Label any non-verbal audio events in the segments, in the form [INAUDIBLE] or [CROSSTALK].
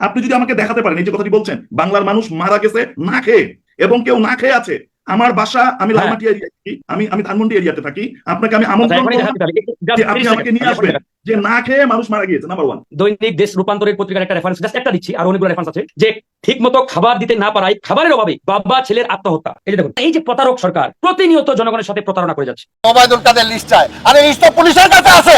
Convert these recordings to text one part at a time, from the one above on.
আপনি যদি আমাকে দেখাতে পারেন এই যে কথাটি বলছেন বাংলার মানুষ মারা গেছে না খেয়ে এবং কেউ না খেয়ে আছে আমার বাসা আমি হ্যাঁ। লালমাটি এরিয়ায় থাকি আমি আমি ধানমন্ডি এরিয়াতে থাকি আপনাকে আমি আচ্ছা, আমন্ত্রণ যে আপনি আমাকে নিয়ে আসবেন যে না খেয়ে মানুষ মারা গিয়েছে নাম্বার ওয়ান দৈনিক দেশ রূপান্তরের পত্রিকার একটা রেফারেন্স জাস্ট একটা দিচ্ছি আর অনেকগুলো রেফারেন্স আছে যে ঠিক মতো খাবার দিতে না পারায় খাবারের অভাবে বাবা ছেলের আত্মহত্যা। এই যে দেখুন এই যে প্রতারক সরকার প্রতিনিয়ত জনগণের সাথে প্রতারণা করে যাচ্ছে। ওবায়দুল কাদের লিস্ট চায়। আরে লিস্ট তো পুলিশের কাছে আছে।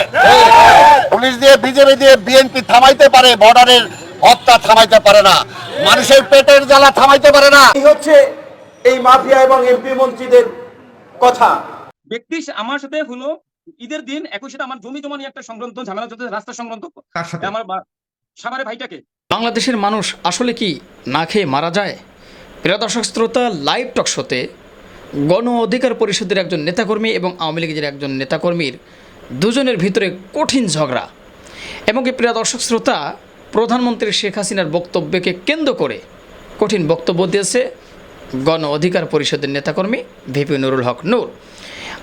পুলিশ দিয়ে বিজেপি দিয়ে বিএনপি থামাইতে পারে বর্ডারের হত্যা থামাইতে পারে না। মানুষের পেটের জ্বালা থামাইতে পারে না। এই হচ্ছে এই মাফিয়া এবং এমপি মন্ত্রীদের কথা। ব্যক্তি আমার সাথে হলো ঈদের দিন একই সাথে আমার জমি জমা নিয়ে একটা সংক্রান্ত ঝামেলা চলতে রাস্তা সংক্রান্ত। আমার সাভারে ভাইটাকে। বাংলাদেশের মানুষ আসলে কি না খেয়ে মারা যায়? প্রিয় দর্শক শ্রোতা লাইভ টক শোতে গণ অধিকার পরিষদের একজন নেতাকর্মী এবং আওয়ামী লীগের একজন নেতাকর্মীর দুজনের ভিতরে কঠিন ঝগড়া। এবং কি প্রিয় দর্শক শ্রোতা প্রধানমন্ত্রী শেখ হাসিনার বক্তব্যকে কেন্দ্র করে কঠিন বক্তব্য দিয়েছে গণ অধিকার পরিষদের নেতাকর্মী ভিপি নুরুল হক নূর।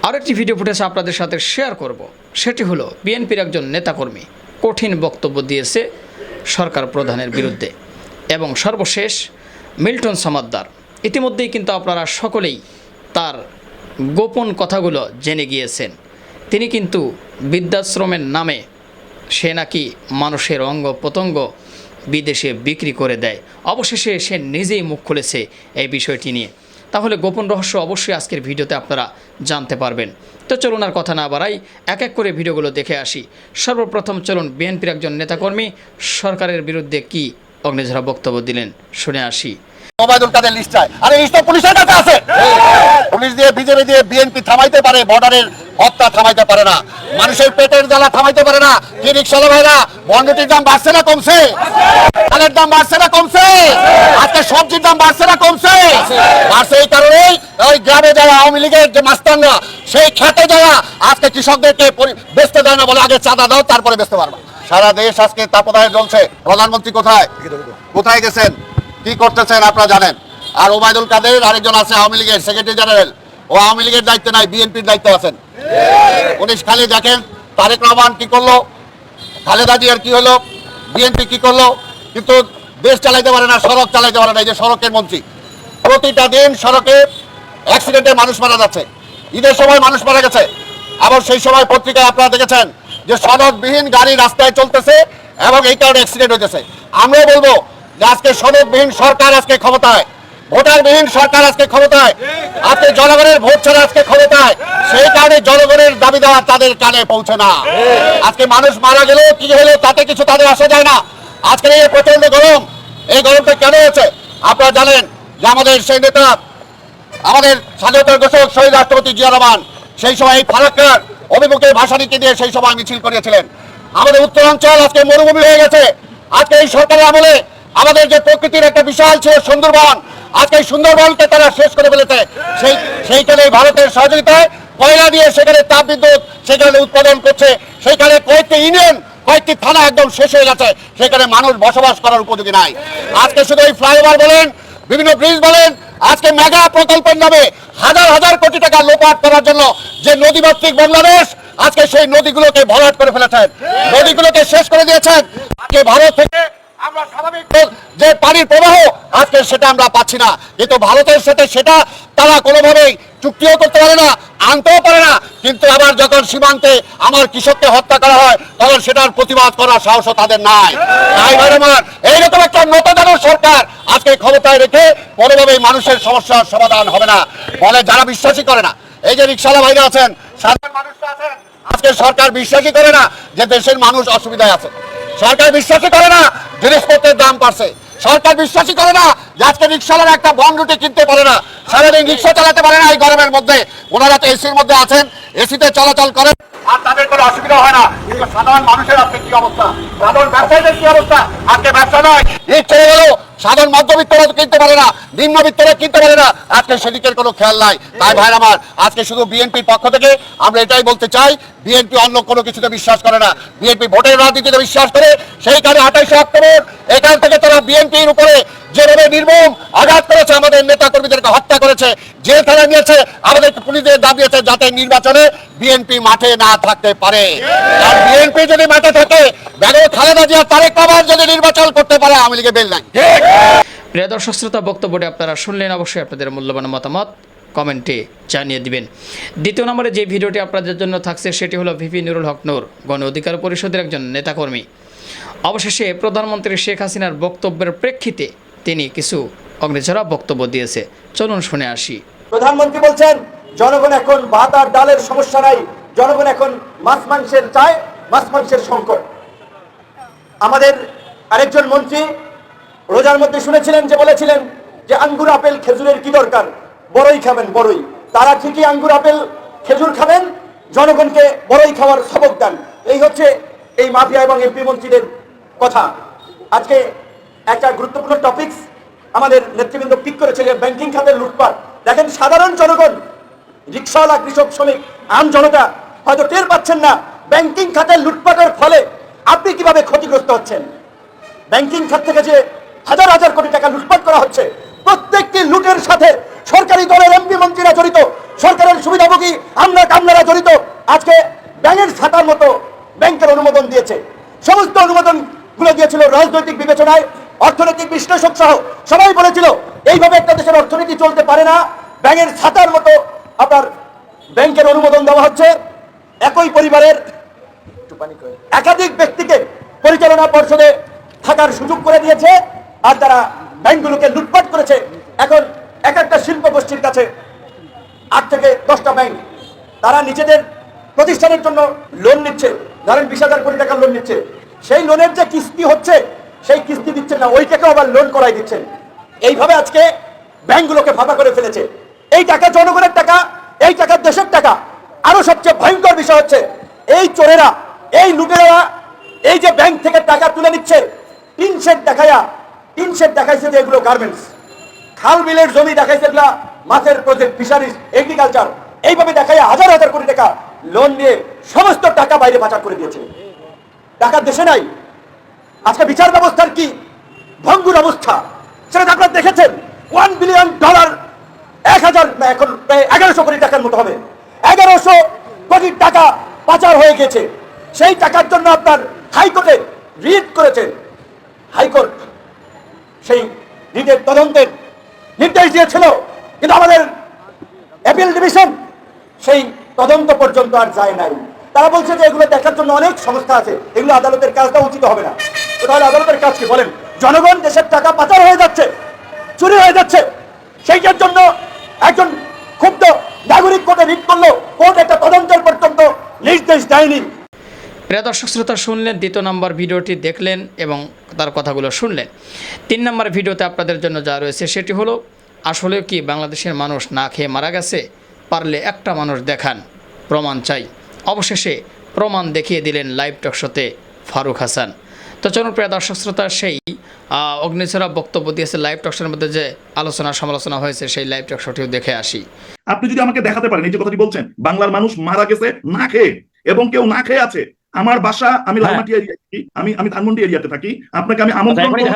আরও একটি ভিডিও ফুটেজ আপনাদের সাথে শেয়ার করব। সেটি হলো বিএনপির একজন নেতাকর্মী কঠিন বক্তব্য দিয়েছে সরকার প্রধানের বিরুদ্ধে এবং সর্বশেষ মিল্টন সমাদ্দার। ইতিমধ্যেই কিন্তু আপনারা সকলেই তার গোপন কথাগুলো জেনে গিয়েছেন। তিনি কিন্তু বৃদ্ধাশ্রমের নামে সে নাকি মানুষের অঙ্গ প্রত্যঙ্গ বিদেশে বিক্রি করে দেয়। অবশেষে সে নিজেই মুখ খুলেছে এই বিষয়টি নিয়ে। তাহলে গোপন রহস্য অবশ্যই আজকের ভিডিওতে আপনারা জানতে পারবেন। তো চলুন আর কথা না বাড়াই, এক এক করে ভিডিওগুলো দেখে আসি। সর্বপ্রথম চলুন বিএনপির একজন নেতাকর্মী সরকারের বিরুদ্ধে কি অগ্নিঝরা বক্তব্য দিলেন, শুনে আসি। ওবায়দুল কাদের আরে পুলিশের কাছে আছে। পুলিশ দিয়ে বিজেপি দিয়ে বিএনপি থামাইতে পারে, বর্ডারের হত্যা থামাইতে পারে না। মানুষের পেটের জ্বালা থামাইতে পারে না। কি ভাইরা দাম বাড়ছে না কমছে? চালের দাম বাড়ছে না কমছে? আজকে সবজির দাম বাড়ছে না কমছে? বাড়ছে এই ওই গ্রামে যারা আওয়ামী লীগের যে মাস্তানরা সেই খেতে যারা আজকে কৃষকদেরকে বেচতে দেয় না বলে আগে চাঁদা দাও, তারপরে বেচতে পারবা। সারা দেশ আজকে তাপদায় জ্বলছে। প্রধানমন্ত্রী কোথায়? কোথায় গেছেন? কি করতেছেন আপনারা জানেন? আর ওবায়দুল কাদের, আরেকজন আছে আওয়ামী লীগের সেক্রেটারি জেনারেল ও আওয়ামী লীগের দায়িত্ব নাই, বিএনপির দায়িত্বে আছেন। উনি খালি দেখেন, তারেক রহমান কি করল? খালেদা জিয়ার কি হলো? বিএনপি কি করল? কিন্তু দেশ চালাইতে পারে না, সড়ক চালাইতে পারে না, এই যে সড়কের মন্ত্রী। প্রতিটা দিন সড়কে অ্যাক্সিডেন্টে মানুষ মারা যাচ্ছে। ঈদের সময় মানুষ মারা গেছে। আবার সেই সময় পত্রিকায় আপনারা দেখেছেন যে সড়কবিহীন গাড়ি রাস্তায় চলতেছে এবং এই কারণে অ্যাক্সিডেন্ট হইতেছে। আমরাও বলব আজকে সড়কবিহীন সরকার আজকে ক্ষমতায়, ভোটারবিহীন সরকার আজকে ক্ষমতায় আজকে জনগণের ভোট ছাড়া আজকে ক্ষমতায়, সেই কারণে জনগণের দাবি দেওয়া তাদের কানে পৌঁছে না। আজকে মানুষ মারা গেল কি হলো তাতে কিছু তাদের আসা যায় না। আজকের এই প্রচণ্ড গরম, এই গরমটা কেন হয়েছে? আপনারা জানেন যে আমাদের সেই নেতা, আমাদের স্বাধীনতার ঘোষক শহীদ রাষ্ট্রপতি জিয়া রহমান, সেই সময় এই ফারাক্কার অভিমুখে ভাষা নীতি দিয়ে সেই সময় মিছিল করিয়েছিলেন আমাদের উত্তরাঞ্চল আজকে মরুভূমি হয়ে গেছে। আজকে এই সরকারের আমলে আমাদের যে প্রকৃতির একটা বিশাল ছিল সুন্দরবন, আজকে সুন্দরবনকে তারা শেষ করে ফেলেছে। সেই, সেইখানে ভারতের সহযোগিতায় কয়লা দিয়ে সেখানে তাপ বিদ্যুৎ সেখানে উৎপাদন করছে। সেখানে কয়েকটি ইউনিয়ন, কয়েকটি থানা একদম শেষ হয়ে গেছে। সেখানে মানুষ বসবাস করার উপযোগী নাই। আজকে শুধু এই ফ্লাইওভার বলেন, বিভিন্ন ব্রিজ বলেন, আজকে মেগা প্রকল্পের নামে হাজার হাজার কোটি টাকা লোপাট করার জন্য যে নদীমাতৃক বাংলাদেশ, আজকে সেই নদীগুলোকে ভরাট করে ফেলেছেন। নদীগুলোকে শেষ করে দিয়েছেন। আজকে ভারত থেকে আমরা স্বাভাবিক যে পানির প্রবাহ, আজকে সেটা আমরা পাচ্ছি না। কিন্তু ভারতের সাথে সেটা তারা কোনোভাবেই চুক্তিও করতে পারে না, আনতেও পারে না। কিন্তু আবার যখন সীমান্তে আমার কৃষককে হত্যা করা হয়, তখন সেটার প্রতিবাদ করার সাহসও তাদের নাই। এইরকম একটা নতদান সরকার আজকে ক্ষমতায় রেখে কোনোভাবেই মানুষের সমস্যার সমাধান হবে না। বলে যারা বিশ্বাসই করে না, এই যে রিক্সাওয়ালা ভাইরা আছেন, সাধারণ মানুষরা আছেন আজকে সরকার বিশ্বাসই করে না যে দেশের মানুষ অসুবিধায় আছে। সরকার বিশ্বাসই করে না জিনিসপত্রের দাম বাড়ছে। সরকার বিশ্বাসই করে না যে আজকে রিক্সাওয়ালারা একটা বন রুটি কিনতে পারে না। সারাদিন রিক্সা চালাতে পারে না এই গরমের মধ্যে। ওনারা তো এসির মধ্যে আছেন। এসিতে চলাচল করেন। আর তাদের কোনো অসুবিধা হয় না। কিন্তু সাধারণ মানুষের আজকে কি অবস্থা? সাধারণ ব্যবসায়ীদের কি অবস্থা? আজকে ব্যবসা নয়। ঈদ চলে গেল। সাধারণ মধ্যবিত্তরা কিনতে পারে না। নিম্নবিত্তরা কিনতে পারে না। আজকে সেদিকের কোনো খেয়াল নাই। তাই ভাইর আমার, আজকে শুধু বিএনপির পক্ষ থেকে আমরা এটাই বলতে চাই, বিএনপি অন্য কোনো কিছুতে বিশ্বাস করে না। বিএনপি ভোটের রাজনীতিতে বিশ্বাস করে। সেইখানে আঠাইশে অক্টোবর, এখান থেকে তারা বিএনপির উপরে যেভাবে নির্মম আঘাত করেছে আমাদের নেতা কর্মীদেরকে হত্যা করেছে জেল থানা নিয়েছে, আমাদের পুলিশের দাবিয়েছে যাতে নির্বাচনে বিএনপি মাঠে না থাকতে পারে। আর বিএনপি যদি মাঠে থাকে, বেগম খালেদা জিয়া, তারেক রহমান যদি নির্বাচন করতে পারে, আওয়ামী লীগের বেল নাই। প্রিয় দর্শক, শ্রোতা, বক্তব্যটি আপনারা শুনলেন, অবশ্যই আপনাদের মূল্যবান মতামত কমেন্টে জানিয়ে দিবেন। দ্বিতীয় নম্বরে যে ভিডিওটি আপনাদের জন্য থাকছে, সেটি হলো ভিপি নুরুল হক নূর, গণ অধিকার পরিষদের একজন নেতাকর্মী। অবশেষে প্রধানমন্ত্রী শেখ হাসিনার বক্তব্যের প্রেক্ষিতে তিনি কিছু অগ্নিঝরা বক্তব্য দিয়েছে। চলুন শুনে আসি। প্রধানমন্ত্রী বলছেন, জনগণ এখন ভাত আর ডালের সমস্যা নাই, জনগণ এখন মাছ মাংসের চায়, মাছ মাংসের সংকট। আমাদের আরেকজন মন্ত্রী রোজার মধ্যে শুনেছিলেন যে বলেছিলেন যে আঙ্গুর, আপেল, খেজুরের কি দরকার? বড়ই খাবেন, বড়ই। তারা ঠিকই আঙ্গুর, আপেল, খেজুর খাবেন, জনগণকে বড়ই খাওয়ার সবক দেন। এই হচ্ছে এই মাফিয়া এবং এমপি মন্ত্রীদের কথা। আজকে একটা গুরুত্বপূর্ণ টপিকস আমাদের নেতৃবৃন্দ পিক করেছে যে ব্যাংকিং খাতের লুটপাট। দেখেন, সাধারণ জনগণ, রিক্সাওয়ালা, কৃষক, শ্রমিক, আম জনতা হয়তো টের পাচ্ছেন না ব্যাংকিং খাতের লুটপাটের ফলে আপনি কীভাবে ক্ষতিগ্রস্ত হচ্ছেন? ব্যাংকিং খাত থেকে যে হাজার হাজার কোটি টাকা লুটপাট করা হচ্ছে, প্রত্যেকটি লুটের সাথে সরকারি দলের এমপি মন্ত্রীরা জড়িত, সরকারের সুবিধাভোগী আমরা কামলারা জড়িত। আজকে ব্যাংকের ছাতার মতো ব্যাংকের অনুমোদন দিয়েছে। সমস্ত অনুমোদনগুলো দিয়েছিল রাজনৈতিক বিবেচনায়। অর্থনৈতিক বিশ্লেষক সহ সবাই বলেছিল, এইভাবে একটা দেশের অর্থনীতি চলতে পারে না। ব্যাংকের ছাতার মতো আপনার ব্যাংকের অনুমোদন দেওয়া হচ্ছে। একই পরিবারের একাধিক ব্যক্তিকে পরিচালনা পর্ষদে থাকার সুযোগ করে দিয়েছে আর তারা ব্যাংকগুলোকে লুটপাট করেছে, এখন এক একটা শিল্প গোষ্ঠীর কাছে আট থেকে দশটা ব্যাংক, তারা নিজেদের প্রতিষ্ঠানের জন্য লোন নিচ্ছে। ধরেন বিশ হাজার কোটি টাকার লোন নিচ্ছে। সেই লোনের যে কিস্তি হচ্ছে সেই কিস্তি দিচ্ছে না ওই ওইটাকে আবার লোন করাই দিচ্ছেন এইভাবে আজকে ব্যাংকগুলোকে ফাঁকা করে ফেলেছে। এই টাকা জনগণের টাকা, এই টাকা দেশের টাকা। আরও সবচেয়ে ভয়ঙ্কর বিষয় হচ্ছে, এই চোরেরা, এই লুটেরা এই যে ব্যাংক থেকে টাকা তুলে নিচ্ছে টিন শেড দেখায়া টিন শেড দেখাইছে যে এগুলো গার্মেন্টস খাল বিলের জমি দেখাইছে এগুলা মাছের প্রজেক্ট ফিশারিজ এগ্রিকালচার এইভাবে দেখায় হাজার হাজার কোটি টাকা লোন নিয়ে সমস্ত টাকা বাইরে পাচার করে দিয়েছে। টাকা দেশে নাই আজকে বিচার ব্যবস্থার কি ভঙ্গুর অবস্থা? সেটা আপনারা দেখেছেন? ওয়ান বিলিয়ন ডলার এক হাজার এখন প্রায় এগারোশো কোটি টাকার মতো হবে। এগারোশো কোটি টাকা পাচার হয়ে গেছে। সেই টাকার জন্য আপনার হাইকোর্টে রিট করেছে হাইকোর্ট সেই রিটের তদন্তের নির্দেশ দিয়েছিল। কিন্তু আমাদের অ্যাপিল ডিভিশন সেই তদন্ত পর্যন্ত আর যায় নাই। তারা বলছে যে এগুলো দেখার জন্য অনেক সংস্থা আছে। এগুলো আদালতের কাজটা উচিত হবে না। তাহলে আদালতের কাজ কি বলেন? জনগণ দেশের টাকা পাচার হয়ে যাচ্ছে, চুরি হয়ে যাচ্ছে। সেইটার জন্য একজন ক্ষুব্ধ নাগরিক কোর্টে রিট করল। কোর্ট একটা তদন্তের পর্যন্ত নির্দেশ দেয়নি। প্রিয় দর্শক, শ্রোতা শুনলেন, দ্বিতীয় নম্বর ভিডিওটি দেখলেন এবং তার কথাগুলো শুনলেন। তিন নম্বর ভিডিওতে আপনাদের জন্য যা রয়েছে সেটি হলো, আসলে কি বাংলাদেশের মানুষ না খেয়ে মারা গেছে? পারলে একটা মানুষ দেখান, প্রমাণ চাই। অবশেষে প্রমাণ দেখিয়ে দিলেন লাইভ টক শোতে ফারুক হাসান। তো চলুন প্রিয় দর্শক শ্রোতা সেই অগ্নিছড়া বক্তব্য দিয়েছে লাইভ টক শোর মধ্যে যে আলোচনা সমালোচনা হয়েছে সেই লাইভ টক শোটিও দেখে আসি। আপনি যদি আমাকে দেখাতে পারেন এই যে কথাটি বলছেন বাংলার মানুষ মারা গেছে না খেয়ে এবং কেউ না খেয়ে আছে আমার বাসা আমি হ্যাঁ। লালমাটি এরিয়ায় থাকি আমি আমি ধানমন্ডি এরিয়াতে থাকি আপনাকে আমি আমন্ত্রণ করব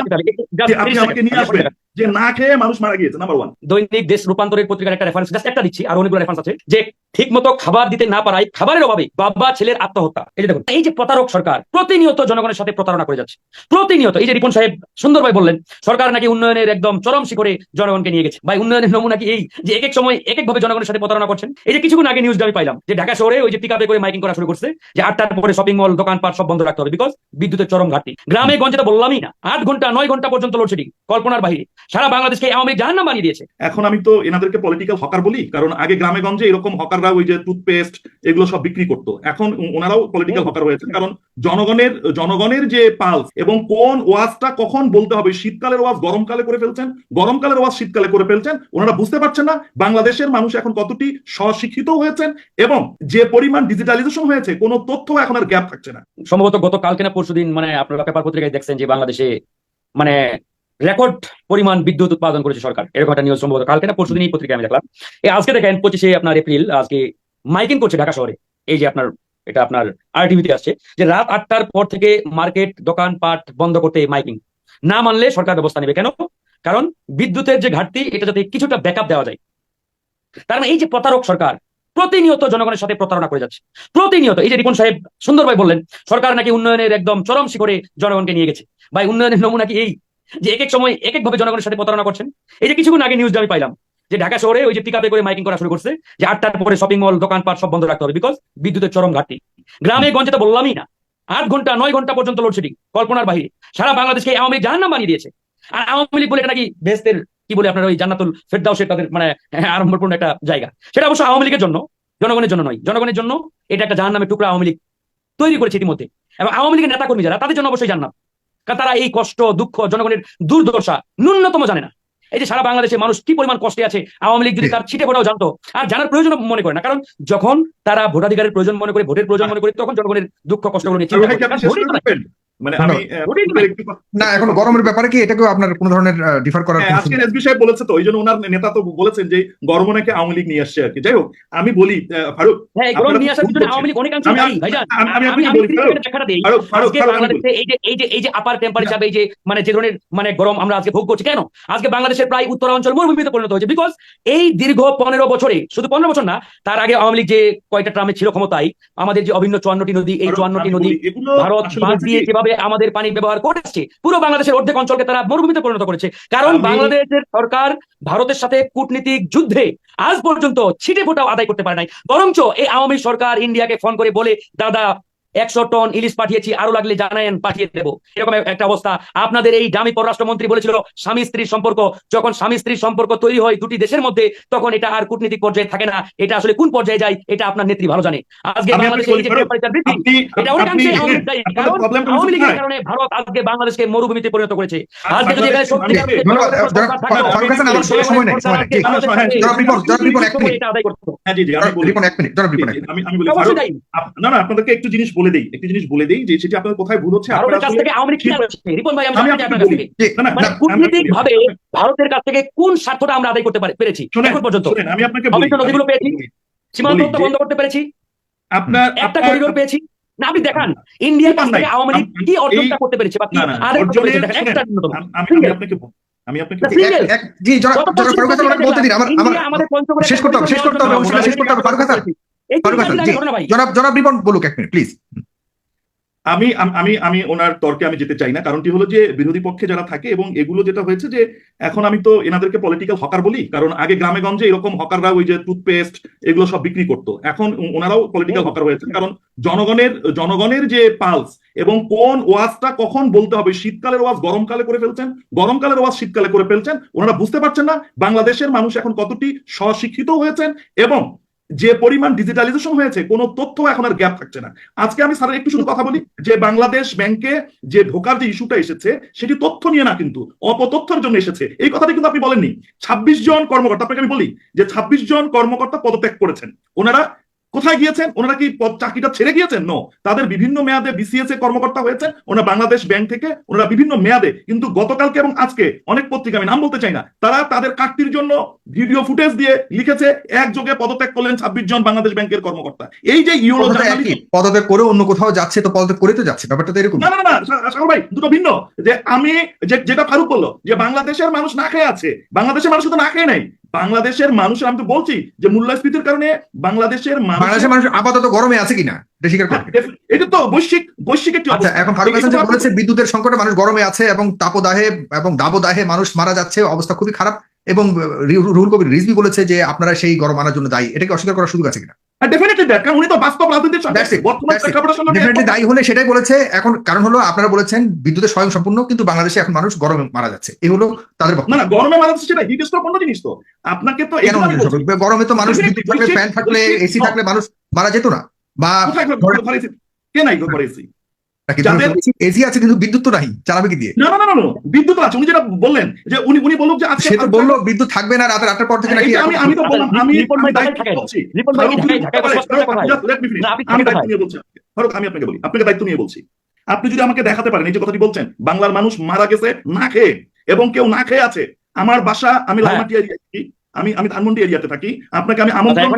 আপনি আমাকে নিয়ে আসবেন। যে না খেয়ে মানুষ মারা গিয়েছে নাম্বার ওয়ান দৈনিক দেশ রূপান্তরের পত্রিকার একটা রেফারেন্স জাস্ট একটা দিচ্ছি, আর অনেকগুলো রেফারেন্স আছে, যে ঠিক মতো খাবার দিতে না পারায় খাবারের অভাবে বাবা, ছেলের আত্মহত্যা। এই যে দেখুন, এই যে প্রতারক সরকার, প্রতিনিয়ত জনগণের সাথে প্রতারণা করে যাচ্ছে। প্রতিনিয়ত, এই যে রিপন সাহেব সুন্দরভাবে বললেন, সরকার নাকি উন্নয়নের একদম চরম শিখরে জনগণকে নিয়ে গেছে। ভাই, উন্নয়নের নমুনা কি এই যে এক এক সময় এক এক ভাবে জনগণের সাথে প্রতারণা করছেন? এই যে কিছুক্ষণ আগে নিউজ আমি পাইলাম, যে ঢাকা শহরে ওই যে পিকআপে করে মাইকিং করা শুরু করছে, যে আটটার পরে শপিং মল দোকানপাট সব বন্ধ রাখতে হবে বিকজ বিদ্যুতের চরম ঘাটতি। গ্রামে গঞ্জে তো বললামই না, আট ঘণ্টা, নয় ঘণ্টা পর্যন্ত লোডশেডিং কল্পনার বাইরে সারা বাংলাদেশকে আওয়ামী লীগ জাহান্নাম বানিয়ে দিয়েছে। এখন আমি তো এনাদেরকে পলিটিক্যাল হকার বলি কারণ আগে গ্রামে গঞ্জে এরকম হকাররা ওই যে টুথপেস্ট এগুলো সব বিক্রি করতো। এখন ওনারাও পলিটিক্যাল হকার হয়েছেন কারণ জনগণের জনগণের যে পালস এবং কোন ওয়াজটা কখন বলতে হবে শীতকালের ওয়াজ গরমকালে করে ফেলছেন গরমকালের ওয়াজ শীতকালে করে ফেলছেন ওনারা বুঝতে পারছেন না বাংলাদেশের মানুষ এখন কতটি স্বশিক্ষিত হয়েছেন এবং যে পরিমাণ ডিজিটালাইজেশন হয়েছে কোনো তথ্য এখন আর গ্যাপ থাকছে না। সম্ভবত গত কালকে না পরশুদিন মানে আপনারা পেপার পত্রিকায় দেখছেন যে বাংলাদেশে মানে রেকর্ড পরিমাণ বিদ্যুৎ উৎপাদন করেছে সরকার। এরকম একটা নিউজ সম্ভবত। কালকে না, পরশুদিন এই পত্রিকায় আমি দেখলাম। এই আজকে দেখেন, পঁচিশে আপনার এপ্রিল, আজকে মাইকিং করছে ঢাকা শহরে। এই যে আপনার, এটা আপনার আরটিভিতে আসছে, যে রাত আটটার পর থেকে মার্কেট দোকানপাট বন্ধ করতে মাইকিং। না মানলে সরকার ব্যবস্থা নেবে। কেন? কারণ বিদ্যুতের যে ঘাটতি, এটা যাতে কিছুটা ব্যাকআপ দেওয়া যায়। তার মানে এই যে প্রতারক সরকার, প্রতিনিয়ত জনগণের সাথে প্রতারণা করে যাচ্ছে। প্রতিনিয়ত, এই যে রিপন সাহেব সুন্দরভাবে বললেন, সরকার নাকি উন্নয়নের একদম চরম শিখরে জনগণকে নিয়ে গেছে। ভাই, উন্নয়নের নমুনা কি এই? যে এক এক সময় এক এক ভাবে জনগণের সাথে প্রতারণা করছেন। এই যে কিছুক্ষণ আগে নিউজ আমি পাইলাম, যে ঢাকা শহরে ওই যে পিকআপে করে মাইকিং করা শুরু করছে, যে আটটার পরে শপিং মল দোকানপাট সব বন্ধ রাখতে হবে বিকজ বিদ্যুতের চরম ঘাটতি। গ্রামে গঞ্জে তো বললামই না। আট ঘণ্টা, নয় ঘণ্টা পর্যন্ত লোডশেডিং কল্পনার বাইরে সারা বাংলাদেশকে আওয়ামী লীগ জাহান্নাম বানিয়ে দিয়েছে। আর আওয়ামী লীগ বলে এটা নাকি বেস্তের কি বলে আপনার ওই জান্নাতুল ফেরদাউসের তাদের মানে আরম্ভপূর্ণ একটা জায়গা। সেটা অবশ্য আওয়ামী লীগের জন্য, জনগণের জন্য নয়। জনগণের জন্য এটা একটা জাহান্নামের টুকরা আওয়ামী লীগ তৈরি করেছে ইতিমধ্যে। এবং আওয়ামী লীগের নেতা কর্মী যারা তাদের জন্য অবশ্যই জান্নাত। কারণ তারা এই কষ্ট দুঃখ জনগণের দুর্দশা ন্যূনতম জানে না। এই যে সারা বাংলাদেশে মানুষ কি পরিমাণ কষ্টে আছে আওয়ামী লীগ যদি তার ছিটে ফোটাও জানতো আর জানার প্রয়োজন মনে করে না। কারণ যখন তারা ভোটাধিকারের প্রয়োজন মনে করে ভোটের প্রয়োজন মনে করে তখন জনগণের দুঃখ কষ্টগুলো নিয়ে মানে আমি কথা- না এখন গরমের ব্যাপারে কি এটাকেও আপনার কোনো ধরনের ডিফার করার হ্যাঁ, আজকে এসবি সাহেব বলেছে তো ওই জন্য ওনার নেতা তো বলেছেন যে গরম নাকি আওয়ামী লীগ নিয়ে আসছে আর কি। যাই হোক আমি বলি ফারুক হ্যাঁ এই যে এই যে আপার টেম্পারেচার এই যে মানে যে ধরনের মানে গরম আমরা আজকে ভোগ করছি কেন? আজকে বাংলাদেশের প্রায় উত্তরাঞ্চল মরুভূমিতে পরিণত হয়েছে বিকজ এই দীর্ঘ পনেরো বছরে শুধু পনেরো বছর না তার আগে আওয়ামী লীগ যে কয়টা ট্রামে ছিল ক্ষমতায় আমাদের যে অভিন্ন চুয়ান্নটি নদী এই চুয়ান্নটি নদী ভারত দিয়ে যেভাবে আমাদের পানি ব্যবহার করেছে পুরো বাংলাদেশের অর্ধেক অঞ্চলকে তারা মরুভূমিতে পরিণত করেছে। কারণ বাংলাদেশের সরকার ভারতের সাথে কূটনীতিক যুদ্ধে আজ পর্যন্ত ছিটে ফোটাও আদায় করতে পারে নাই। বরঞ্চ এই আওয়ামী সরকার ইন্ডিয়াকে ফোন করে বলে দাদা একশো টন ইলিশ পাঠিয়েছি আরও লাগলে জানায়েন পাঠিয়ে দেবো এরকম একটা অবস্থা আপনাদের এই দামি পররাষ্ট্রমন্ত্রী বলেছিল স্বামী স্ত্রীর সম্পর্ক যখন স্বামী স্ত্রীর সম্পর্ক তৈরি হয় দুটি দেশের মধ্যে তখন এটা আর কূটনীতিক পর্যায়ে থাকে না এটা আসলে কোন পর্যায়ে যায় এটা আপনার নেত্রী ভালো জানে আজকে কারণ ভারত আজকে বাংলাদেশকে মরুভূমিতে পরিণত করেছে আজকে যদি হ্যাঁ আমি আপনাদেরকে একটু জিনিস বলে দেই একটু জিনিস বলে দেই যে সেটা আপনাদের কোথায় ভুল হচ্ছে আপনারা কাছ থেকে আওয়ামী লীগ কি? রিপন ভাই আমি আপনার কাছ থেকে মানে কূটনীতিক ভাবে ভারতের কাছ থেকে কোন স্বার্থটা আমরা আদায় করতে পারি- পেরেছি? এখন পর্যন্ত। শোনেন, আমি আপনাকে বলি। নদীগুলো পেয়েছি। সীমান্ত বন্ধ করতে পেরেছি আপনার একটা আপনার- করিডোর পেয়েছি। না আপনি দেখান ইন্ডিয়ার কাছ থেকে আওয়ামী লীগ কি অর্জনটা করতে পেরেছে বা কি না, না, আদায় করতে পেরেছে? দেখেন, একটা। আমি আপনাকে বল- আমি আপনাকে জি জনাব ফারুক হাসান বলতে দিন আমার আমার শেষ করতে হবে, শেষ করতে হবে, শেষ করতে হবে, ফারুক হাসান। জনাব জনাব রিপন বলুক এক মিনিট প্লিজ আমি আমি আমি ওনার তর্কে আমি যেতে চাই না কারণটি হলো যে বিরোধী পক্ষে যারা থাকে এবং এগুলো যেটা হয়েছে যে এখন আমি তো এনাদেরকে পলিটিক্যাল হকার বলি কারণ আগে গ্রামে গঞ্জে এরকম হকাররা ওই যে টুথপেস্ট এগুলো সব বিক্রি করতো। এখন ওনারাও পলিটিক্যাল হকার হয়েছে কারণ জনগণের জনগণের যে পালস এবং কোন ওয়াজটা কখন বলতে হবে শীতকালের ওয়াজ গরমকালে করে ফেলছেন গরমকালের ওয়াজ শীতকালে করে ফেলছেন ওনারা বুঝতে পারছেন না বাংলাদেশের মানুষ এখন কতটি স্বশিক্ষিত হয়েছেন এবং যে পরিমাণ ডিজিটালাইজেশন হয়েছে, কোনো তথ্য এখন আর গ্যাপ থাকছে না। আজকে আমি স্যারের একটু শুধু কথা বলি, যে বাংলাদেশ ব্যাংকে যে ঢোকার যে ইস্যুটা এসেছে, সেটি তথ্য নিয়ে না কিন্তু, অপতথ্যের জন্য এসেছে। এই কথাটি কিন্তু আপনি বলেননি। ছাব্বিশ জন কর্মকর্তা, আপনাকে আমি বলি যে ছাব্বিশ জন কর্মকর্তা পদত্যাগ করেছেন। ওনারা কোথায় গিয়েছেন? ওনারা কি চাকরিটা ছেড়ে গিয়েছেন? নো তাদের বিভিন্ন মেয়াদে বিসিএস এ কর্মকর্তা হয়েছেন। ওনারা বাংলাদেশ ব্যাংক থেকে ওনারা বিভিন্ন মেয়াদে কিন্তু গতকালকে এবং আজকে অনেক পত্রিকা আমি নাম বলতে চাই না তারা তাদের কাটতির জন্য ভিডিও ফুটেজ দিয়ে লিখেছে একযোগে পদত্যাগ করলেন ছাব্বিশ জন বাংলাদেশ ব্যাংকের কর্মকর্তা। এই যে ইউরো পদত্যাগ করে অন্য কোথাও যাচ্ছে তো পদত্যাগ করে তো যাচ্ছে। ব্যাপারটা তো এরকম না না না, ভাই দুটো ভিন্ন। যে আমি যে- যেটা ফারুক বলল যে বাংলাদেশের মানুষ না খেয়ে আছে বাংলাদেশের মানুষ তো না খেয়ে নাই। বাংলাদেশের মানুষের আমি তো বলছি যে মূল্যস্ফীতির কারণে বাংলাদেশের বাংলাদেশের মানুষ আপাতত গরমে আছে কিনা? এটা স্বীকার এটা তো বৈশ্বিক বৈশ্বিক একটি আচ্ছা এখন ফারুক হাসান বলেছে বিদ্যুতের সংকটে মানুষ গরমে আছে এবং তাপদাহে এবং দাবদাহে মানুষ মারা যাচ্ছে অবস্থা খুবই খারাপ। এবং রুহুল কবির রিজভি বলেছে যে আপনারা সেই গরম আনার জন্য দায়ী। এটাকে অস্বীকার করার সুযোগ আছে কিনা? ডেফিনেটলি দ্যাট কারণ উনি তো বাস্তব রাজনীতির সঙ্গে বর্তমান প্রেক্ষাপটের সঙ্গে ডেফিনেটলি দায়ী হলে সেটাই বলেছে। এখন কারণ হলো আপনারা বলেছেন বিদ্যুতের স্বয়ং সম্পূর্ণ কিন্তু বাংলাদেশে এখন মানুষ গরমে মারা যাচ্ছে। এই হলো তাদের না না গরমে মারা যাচ্ছে সেটা হিট স্ট্রোক অন্য জিনিস তো। আপনাকে তো। গরমে তো মানুষ বিদ্যুৎ থাকলে ফ্যান থাকলে এসি থাকলে মানুষ মারা যেত না। বা? কে নাই ঘরে এসি আছে কিন্তু বিদ্যুৎ তো নাই চালাবে কি দিয়ে? না না না না, না বিদ্যুৎ আছে উনি যেটা বললেন যে উনি উনি বলুক যে আজকে তো বলল বিদ্যুৎ থাকবে না রাতের আটটার পর থেকে নাকি তো বললাম আমি আপনাকে বলি আপনাকে দায়িত্ব নিয়ে বলছি। আপনি যদি আমাকে দেখাতে পারেন এই যে কথাটি বলছেন বাংলার মানুষ মারা গেছে না খেয়ে এবং কেউ না খেয়ে আছে আমার বাসা আমি হ্যাঁ। আমি আমি ধানমন্ডি এরিয়াতে থাকি। আপনাকে আমি আচ্ছা, আমন্ত্রণ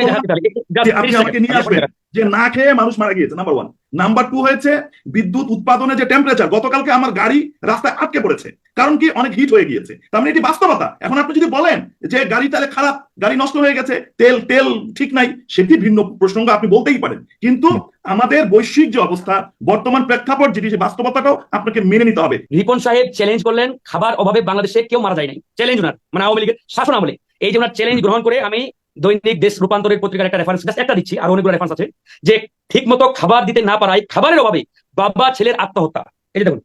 যে আপনি আমাকে নিয়ে আসবেন যে না খেয়ে মানুষ মারা গিয়েছে নাম্বার ওয়ান নাম্বার টু হয়েছে বিদ্যুৎ উৎপাদনে যে টেম্পারেচার গতকালকে আমার গাড়ি রাস্তায় আটকে পড়েছে কারণ কি অনেক হিট হয়ে গিয়েছে। তার মানে এটি বাস্তবতা। এখন আপনি যদি বলেন যে গাড়ি তাহলে খারাপ গাড়ি নষ্ট হয়ে গেছে তেল তেল ঠিক নাই সেটি ভিন্ন প্রসঙ্গ আপনি বলতেই পারেন। কিন্তু আমাদের বৈশ্বিক যে অবস্থা বর্তমান প্রেক্ষাপট যেটি সে বাস্তবতাটাও আপনাকে মেনে নিতে হবে। রিপন সাহেব চ্যালেঞ্জ করলেন খাবার অভাবে বাংলাদেশে কেউ মারা যায় নাই। চ্যালেঞ্জ ওনার মানে আওয়ামী লীগের শাসন আমলে এই যে ওনার চ্যালেঞ্জ গ্রহণ করে আমি দৈনিক দেশ রূপান্তরের পত্রিকার একটা রেফারেন্স জাস্ট একটা দিচ্ছি, আর অনেকগুলো রেফারেন্স আছে, যে ঠিক মতো খাবার দিতে না পারায় খাবারের অভাবে বাবা ছেলের আত্মহত্যা। এই যে দেখুন।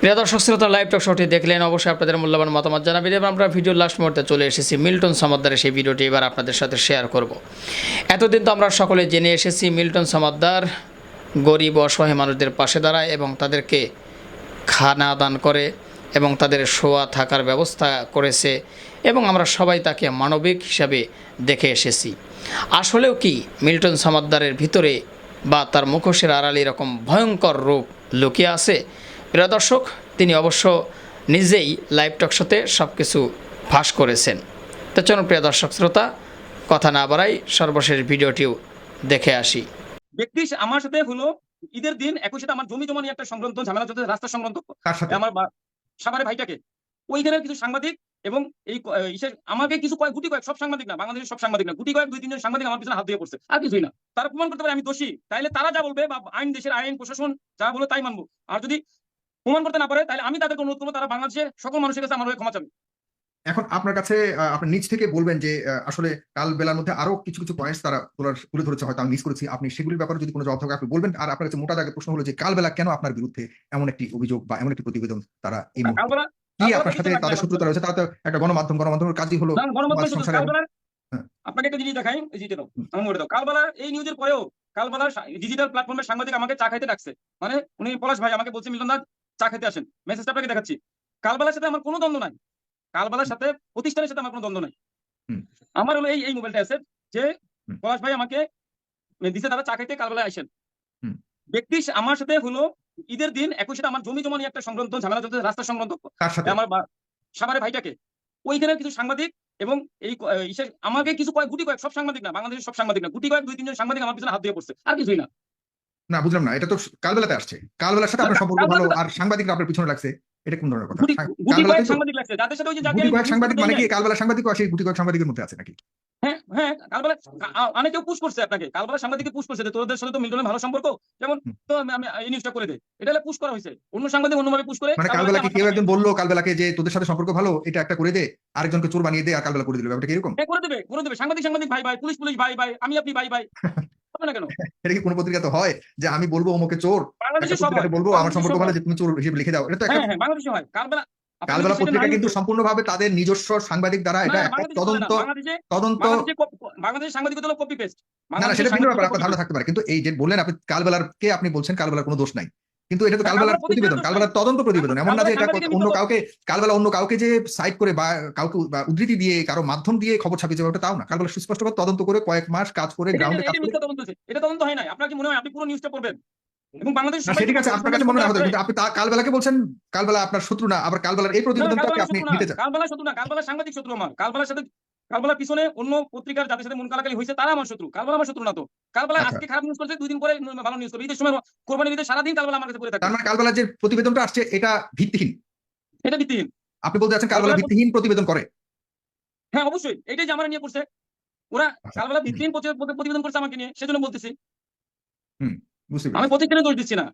প্রিয় দর্শক, শ্রোতা লাইভ টক শোটি দেখলেন, অবশ্যই আপনাদের মূল্যবান মতামত জানাবেন এবং আমরা ভিডিও লাস্ট মুহূর্তে চলে এসেছি। মিল্টন সমাদ্দারের সেই ভিডিওটি এবার আপনাদের সাথে শেয়ার করব। এতদিন তো আমরা সকলে জেনে এসেছি, মিল্টন সমাদ্দার গরিব, অসহায় মানুষদের পাশে দাঁড়ায় এবং তাদেরকে খানা দান করে। এবং তাদের শোয়া থাকার ব্যবস্থা করেছে এবং আমরা সবাই তাকে মানবিক হিসাবে দেখে এসেছি। আসলেও কি মিল্টন সমাদ্দারের ভিতরে বা তার মুখোশের আড়ালে এরকম ভয়ঙ্কর রূপ লুকিয়ে আছে? প্রিয় দর্শক তিনি অবশ্য নিজেই লাইভ টক শোতে সব কিছু ফাঁস করেছেন। তো চলুন প্রিয় দর্শক শ্রোতা কথা না বাড়াই সর্বশেষ ভিডিওটিও দেখে আসি। ব্যক্তি আমার সাথে হলো ঈদের দিন একই সাথে আমার জমি জমা নিয়ে একটা সংক্রান্ত ঝামেলা চলছে রাস্তা সংক্রান্ত। আমার সাভারের ভাইটাকে। ওইখানের কিছু সাংবাদিক এবং এই আমাকে কিছু কয়েক, গুটি কয়েক, সব সাংবাদিক না, বাংলাদেশের সব সাংবাদিক না, গুটি কয়েক, দুই, তিনজন সাংবাদিক আমার পিছনে হাত দিয়ে পড়ছে, আর কিছুই না। তারা প্রমাণ করতে পারে আমি দোষী। তাহলে তারা যা বলবে বা আইন, দেশের আইন, প্রশাসন যা বলবে তাই মানবো। আর যদি প্রমাণ করতে না পারে তাহলে আমি তাদেরকে অনুরোধ করব, তারা বাংলাদেশের সকল মানুষের কাছে আমার ক্ষমা চাবে। এখন আপনার কাছে আহ, আপনি নিজ থেকে বলবেন যে আসলে কাল বেলার মধ্যে আরও কিছু কিছু পয়েন্টস তারা তোলার তুলে ধরেছে হয়তো আমি মিস করেছি। আপনি সেগুলির ব্যাপারে যদি কোনো জবাব থাকে আপনি বলবেন। আর আপনার কাছে মোটা দাগে প্রশ্ন হলো যে কাল বেলা কেন আপনার বিরুদ্ধে এমন একটি অভিযোগ বা এমন একটি প্রতিবেদন তারা এই কি আপনার সাথে তাদের শত্রুতা রয়েছে? তারা একটা গণমাধ্যম গণমাধ্যমের কাজই হলো হ্যাঁ। আপনাকে একটা জিনিস দেখাই কালবেলার এই নিউজের পরেও কালবেলার ডিজিটাল প্ল্যাটফর্মের সাংবাদিক আমাকে চা খাইতে ডাকছে। মানে উনি পলাশ ভাই আমাকে বলছে মিলন দা চা খাইতে আসেন। মেসেজটা আপনাকে দেখাচ্ছি। কালবেলার সাথে আমার কোনো দ্বন্দ্ব নাই। কালবেলার সাথে প্রতিষ্ঠানের সাথে আমার কোনো দ্বন্দ্ব নাই। আমার হলো এই এই মোবাইলটা আছে যে। পলাশ ভাই আমাকে দিছে দাদা চা খাইতে কালবেলায় আসেন। ব্যক্তি আমার সাথে হলো ঈদের দিন একই সাথে আমার জমি জমা নিয়ে একটা সংক্রান্ত ঝামেলা চলছে রাস্তা সংক্রান্ত। আমার বা- ভাইটাকে। ওইখানে কিছু সাংবাদিক এবং এই আমাকে কিছু কয়েক গুটি কয়েক সব সাংবাদিক না বাংলাদেশের সব সাংবাদিক না গুটি কয়েক দুই তিনজন সাংবাদিক আমার পিছনে হাত দিয়ে পড়ছে আর কিছুই না। না বুঝলাম না এটা তো কালবেলাতে আসছে। কালবেলার সাথে আপনার সম্পর্ক ভালো আর সাংবাদিকরা আপনার পিছনে লাগছে। এটা কোন ধরনের কথা? গুটি কয়েক সাংবাদিক লাগছে। যাদের সাথে ওই যে গুটি আমি কয়েক সাংবাদিক মানে কি? কালবেলা সাংবাদিক সেই গুটি কয়েক সাংবাদিকের মধ্যে আছে নাকি? হ্যাঁ হ্যাঁ কালবেলা অনেকেও পুশ করছে আপনাকে। কালবেলা সাংবাদিকে পুশ করছে তোদের সাথে তো মিল্টনের ভালো সম্পর্ক যেমন তো আমি আমি এই নিউজটা করে দেই এটা পুশ করা হয়েছে। অন্য সাংবাদিক অন্যভাবে পুশ করে মানে কালবেলাকে কেউ একজন বলল কালবেলাকে যে তোদের সাথে সম্পর্ক ভালো এটা একটা করে দে আরেকজনকে চোর বানিয়ে দে আর কালবেলা করে দিল। ব্যাপারটা কি এরকম? হ্যাঁ, করে দেবে করে দেবে। সাংবাদিক সাংবাদিক ভাই ভাই পুলিশ পুলিশ ভাই ভাই আমি আপনি ভাই ভাই। [LAUGHS] হবে না কেন? এটা কি কোনো হয় যে আমি বলব চোর? বাংলাদেশে সব বলব আমার সম্পর্ক ভালো যে তুমি চোর হিসেবে লিখে দাও এটা তো একটা হ্যাঁ হ্যাঁ বাংলাদেশে হয়। কালবেলা কালবেলা পত্রিকা কিন্তু সম্পূর্ণ সম্পূর্ণভাবে তাদের নিজস্ব সাংবাদিক দ্বারা এটা। তদন্ত তদন্ত বাংলাদেশের সাংবাদিকতা হলো কপি পেস্ট না সেটা ভিন্ন ব্যাপার আপনার ধারণা থাকতে পারে। কিন্তু এই যে বললেন আপনি কালবেলার কে আপনি বলছেন কালবেলার কোনো দোষ নাই? কিন্তু এটা তো কালবেলার প্রতিবেদন কালবেলার তদন্ত প্রতিবেদন। এমন না যে এটা অন্য কাউকে কালবেলা অন্য কাউকে যে সাইড করে বা কাউকে উদ্ধৃতি দিয়ে কারও মাধ্যম দিয়ে খবর ছাপিয়ে যাবে ওটা তাও না। কালবেলা সুস্পষ্টভাবে তদন্ত করে কয়েক মাস কাজ করে গ্রাউন্ডে কাজ করে এটা তদন্ত হয় নাই। আপনার কি মনে হয় আপনি পুরো নিউজটা পড়বেন? এবং বাংলাদেশ ঠিক আছে আপনার কাছে মনে হয় কিন্তু আপনি তা- কালবেলাকে বলছেন কালবেলা আপনার শত্রু না আবার কালবেলার এই প্রতিবেদনটাকে আপনি নিতে চান কালবেলা শত্রু না কালবেলা সাংবাদিক শত্রু আমার। কালবেলার সাথে কালবেলার পিছনে অন্য পত্রিকার যাদের সাথে মন কালাকালি হয়েছে তারা আমার শত্রু। কালবেলা আমার শত্রু না তো। কালবেলা আচ্ছা। আজকে খারাপ নিউজ করছে দুই দিন পরে ভালো নিউজ করবে। ঈদের সময় কোরবানি ঈদের সারাদিন কালবেলা আমার কাছে পড়ে থাকে তার মানে কালবেলার যে প্রতিবেদনটা আসছে এটা ভিত্তিহীন? এটা ভিত্তিহীন। আপনি বলতে চাচ্ছেন কালবেলা ভিত্তিহীন প্রতিবেদন করে? হ্যাঁ অবশ্যই। এটাই যে আমার নিয়ে করছে। ওরা আচ্ছা। কালবেলা ভিত্তিহীন প্রতি- প্রতি- প্রতিবেদন করছে আমাকে নিয়ে। সেজন্য বলতেছি। বুঝতে আমি পেরেছি দোষ দিচ্ছি না।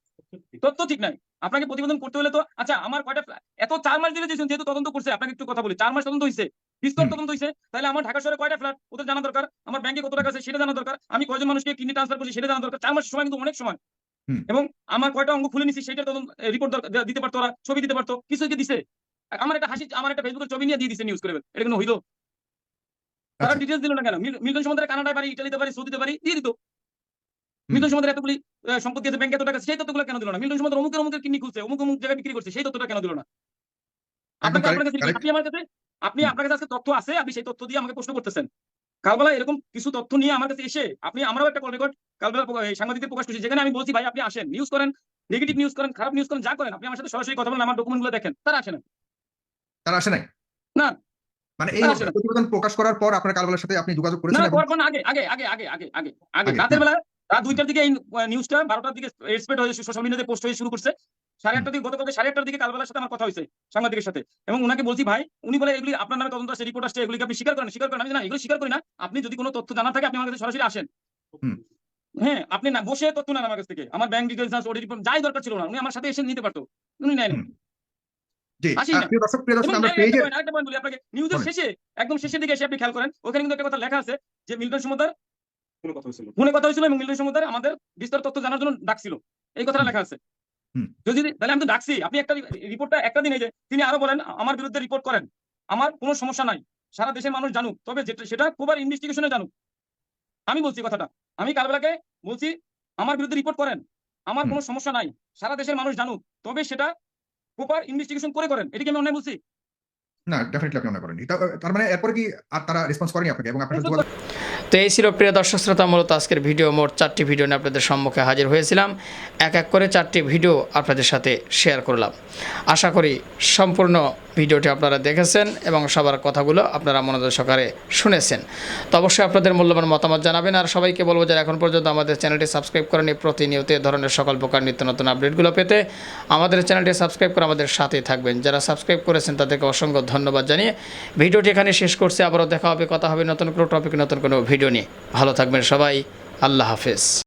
তথ্য ঠিক নাই। আপনাকে প্রতিবেদন করতে হলে তো আচ্ছা আমার কয়টা এত চার মাস দিলে যেহেতু তদন্ত করছে আপনাকে একটু কথা বলি। চার মাস তদন্ত হয়েছে বিস্তর। তদন্ত হয়েছে তাহলে আমার ঢাকা শহরে কয়টা ফ্ল্যাট ওদের জানা দরকার। আমার ব্যাংকে কত টাকা আছে সেটা জানা দরকার। আমি কয়জন মানুষকে কিডনি ট্রান্সফার করছি সেটা জানা দরকার। চার মাস সময় কিন্তু অনেক সময়। এবং আমার কয়টা অঙ্গ খুলে নিছি সেটার তদন্ত রিপোর্ট দিতে পারতো ওরা ছবি দিতে পারতো কিছু কি দিছে? আমার একটা হাসি আমার একটা ফেসবুকের ছবি নিয়ে দিয়ে দিছে নিউজ করে। এটা কিন্তু হইল? তারা আচ্ছা। ডিটেলস দিল না কেন? মিল- মিল্টন সমুদ্রে কানাডায় পারি ইটালিতে পারি সৌদিতে পারি দিয়ে দিত। হুম। মিল্টন সমুদ্রে এতগুলি সম্পত্তি আছে ব্যাংকে এত টাকা সেই তথ্যগুলো কেন দিল না? মিল্টন সমুদ্র অমুকের অমুকের কিডনি খুলছে অমুক অমুক জায়গায় বিক্রি করছে সেই তথ্যটা কেন দিল না? আপনি আপনার কাছে আজকে তথ্য আছে আপনি সেই তথ্য দিয়ে আমাকে প্রশ্ন করতেছেন। কালবেলা এরকম কিছু তথ্য নিয়ে আমার কাছে এসে আপনি একটা কল রেকর্ড কালবেলা সাংবাদিকদের প্রকাশ করছি যেখানে আমি বলছি ভাই আপনি আসেন নিউজ করেন নেগেটিভ নিউজ করেন খারাপ নিউজ করেন যা করেন আপনি আমার সাথে সরাসরি কথা বলেন আমার ডকুমেন্টগুলো দেখেন। তারা তারা আসে নাই? না। রাতের রাত দুইটার দিকে এই নিউজটা বারোটার দিকে সোশ্যাল মিডিয়াতে পোস্ট হয়ে শুরু করছে। সাড়ে আটটার দিকে গতকালকে সাড়ে আটটার দিকে কালবেলার সাথে আমার কথা হয়েছে সাংবাদিকের সাথে। এবং উনাকে বলছি ভাই উনি বলে এগুলি আপনার নামে তদন্ত আসছে রিপোর্ট আসছে এগুলিকে আপনি স্বীকার করেন স্বীকার করেন। আমি না এগুলো স্বীকার করি না। আপনি যদি কোনো তথ্য জানা থাকে আপনি আমার কাছে সরাসরি আসেন। হ্যাঁ আপনি না বসে তথ্য নেন আমার কাছ থেকে। আমার ব্যাংক ডিটেলস অডিট রিপোর্ট যাই দরকার ছিল না উনি আমার সাথে এসে নিতে পারতো। উনি নেন নিউজের শেষে একদম শেষের দিকে এসে আপনি খেয়াল করেন ওখানে কিন্তু একটা কথা লেখা আছে যে মিল্টন সমুদ্র কোনো কথা হয়েছিল। ফোনে কথা হয়েছিল এবং মিল্টন সমুদ্র আমাদের বিস্তার তথ্য জানার জন্য ডাকছিল। এই কথাটা লেখা আছে। যদি তাহলে আমি তো ডাকছি। আপনি একটা রিপোর্টটা একটা দিনে যে তিনি আরও বলেন আমার বিরুদ্ধে রিপোর্ট করেন। আমার কোনো সমস্যা নাই। সারা দেশের মানুষ জানুক। তবে সেটা প্রপার ইনভেস্টিগেশনে জানুক। আমি বলছি কথাটা। আমি কালবেলাকে বলছি আমার বিরুদ্ধে রিপোর্ট করেন। আমার কোনো সমস্যা নাই। সারা দেশের মানুষ জানুক। তবে সেটা প্রপার ইনভেস্টিগেশন করে করেন। এটা কি আমি অন্যায় বলছি। না ডেফিনেটলি আপনি করেননি। তা- তার মানে এরপরে কি আর তারা রেসপন্স করেনি আপনাকে? এবং আপনার তো এই ছিল প্রিয় দর্শক শ্রোতা, মূলত আজকের ভিডিও। মোট চারটি ভিডিও নিয়ে আপনাদের সম্মুখে হাজির হয়েছিলাম। এক এক করে চারটি ভিডিও আপনাদের সাথে শেয়ার করলাম। আশা করি সম্পূর্ণ ভিডিওটি আপনারা দেখেছেন এবং সবার কথাগুলো আপনারা মনোযোগ সহকারে শুনেছেন। তো অবশ্যই আপনাদের মূল্যবান মতামত জানাবেন। আর সবাইকে বলব যারা এখন পর্যন্ত আমাদের চ্যানেলটি সাবস্ক্রাইব করেনি প্রতিনিয়ত ধরনের সকল প্রকার নিত্য নতুন আপডেটগুলো পেতে আমাদের চ্যানেলটি সাবস্ক্রাইব করে আমাদের সাথেই থাকবেন। যারা সাবস্ক্রাইব করেছেন তাদেরকে অসংখ্য ধন্যবাদ জানিয়ে ভিডিওটি এখানে শেষ করছে। আবারও দেখা হবে, কথা হবে নতুন কোনো টপিক নতুন কোনো ভিডিও নিয়ে। ভালো থাকবেন সবাই। আল্লাহ হাফেজ।